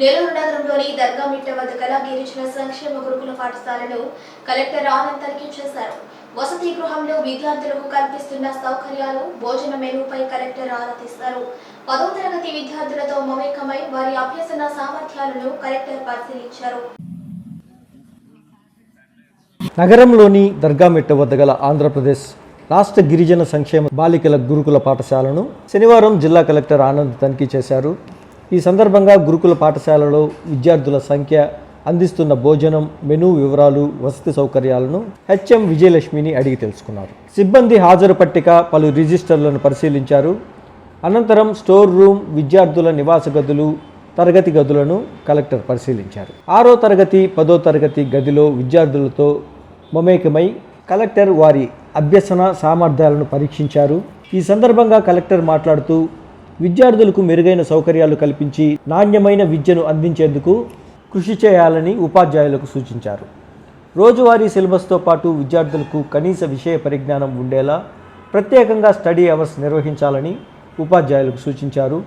నెల్లూరు నగరంలోని దర్గామిట్ట వద్ద గల గిరిజన సంక్షేమ గురుకుల పాఠశాలను కలెక్టర్ ఆనంద్ తనిఖీ చేశారు. వసతి గృహంలో విద్యార్థులకు కల్పిస్తున్న సౌకర్యాలు భోజన మెనూపై కలెక్టర్ ఆరా తీశారు పదో తరగతి విద్యార్థులతో మమేకమై వారి అభ్యసన సామర్థ్యాలను కలెక్టర్ పరిశీలించారు. నగరంలోని దర్గామిట్ట వద్ద గల ఆంధ్రప్రదేశ్ రాష్ట్ర గిరిజన సంక్షేమ బాలికల గురుకుల పాఠశాలను శనివారం జిల్లా కలెక్టర్ ఆనంద్ తనిఖీ చేశారు. ఈ సందర్భంగా గురుకుల పాఠశాలలో విద్యార్థుల సంఖ్య అందిస్తున్న భోజనం మెనూ వివరాలు వసతి సౌకర్యాలను హెచ్ఎం విజయలక్ష్మిని అడిగి తెలుసుకున్నారు. సిబ్బంది హాజరు పట్టిక పలు రిజిస్టర్లను పరిశీలించారు. అనంతరం స్టోర్ రూమ్ విద్యార్థుల నివాస గదులు తరగతి గదులను కలెక్టర్ పరిశీలించారు. ఆరో తరగతి పదో తరగతి గదిలో విద్యార్థులతో మమేకమై కలెక్టర్ వారి అభ్యసన సామర్థ్యాలను పరీక్షించారు. ఈ సందర్భంగా కలెక్టర్ మాట్లాడుతూ విద్యార్థులకు మెరుగైన సౌకర్యాలు కల్పించి నాణ్యమైన విద్యను అందించేందుకు కృషి చేయాలని ఉపాధ్యాయులకు సూచించారు. రోజువారీ సిలబస్తో పాటు విద్యార్థులకు కనీస విషయ పరిజ్ఞానం ఉండేలా ప్రత్యేకంగా స్టడీ అవర్స్ నిర్వహించాలని ఉపాధ్యాయులకు సూచించారు.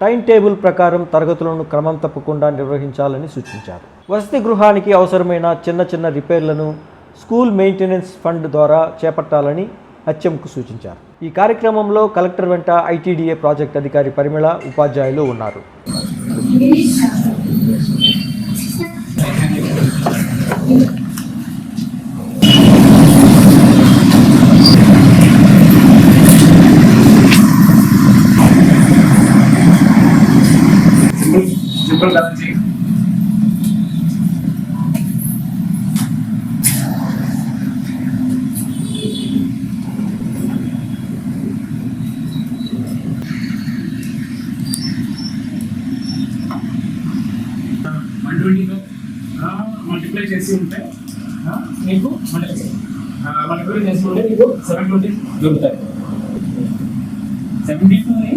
టైం టేబుల్ ప్రకారం తరగతులను క్రమం తప్పకుండా నిర్వహించాలని సూచించారు. వసతి గృహానికి అవసరమైన చిన్న చిన్న రిపేర్లను స్కూల్ మెయింటెనెన్స్ ఫండ్ ద్వారా చేపట్టాలని హెచ్ఎంకు సూచించారు. ఈ కార్యక్రమంలో కలెక్టర్ వెంట ఐటీడీఏ ప్రాజెక్ట్ అధికారి పరిమళ ఉపాధ్యాయులు ఉన్నారు. ట్వంటీతో మల్టిప్లై చేసి ఉంటే మీకు మల్టిప్లై చేసి ఉంటే మీకు సెవెన్ ట్వంటీ దొరుకుతాయి. సెవెంటీ టూని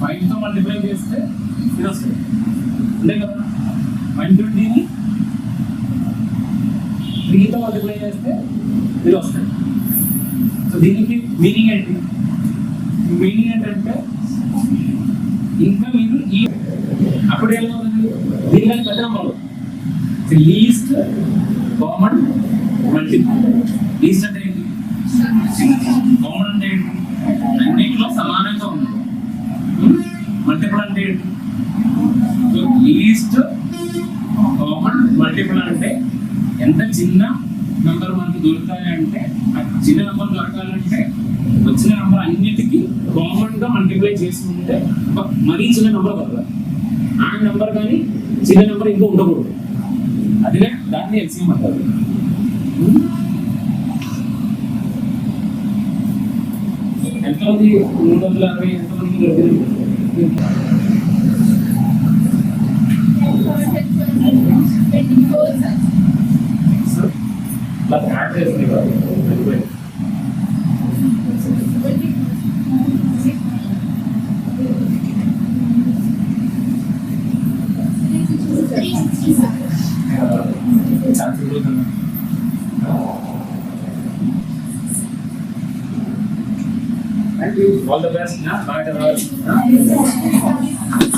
ఫైవ్తో మల్టిప్లై చేస్తే ఇది వస్తుంది. అంతే కదా? వన్ ట్వంటీని త్రీతో మల్టిప్లై చేస్తే ఇది వస్తుంది. సో దీనికి మీనింగ్ ఏంటి? మీనింగ్ ఏంటంటే ఇంకా ఈ అప్పుడు ఏమవుతుంది దీనికంటే పెద్ద నెంబర్లు లీస్ట్ కామన్ మల్టిపుల్ లీస్ట్ అంటే ఏంటి? కామన్ అంటే ఏంటి? అన్నింటిలో సమానంగా ఉంది. Hmm? మల్టిపుల్ అంటే ఏంటి? లీస్ట్ కామన్ మల్టిపుల్ అంటే ఎంత చిన్న నెంబర్ మనకి దొరుకుతాయంటే ఆ చిన్న నెంబర్ దొరకాలంటే వచ్చిన నెంబర్ అన్నిటికీ కామన్గా మల్టిప్లై చేసుకుంటే మరీ చిన్న నెంబర్ దొరకదు. ఆ నెంబర్ కానీ చిన్న నెంబర్ ఇంకా ఉండకూడదు. అదినే దాన్ని ఎల్సిఎం అంటారు. ఎంతమంది? మూడు వందల అరవై ఎంతమంది దొరికింది? Thank you. All the best. Yeah. Bye.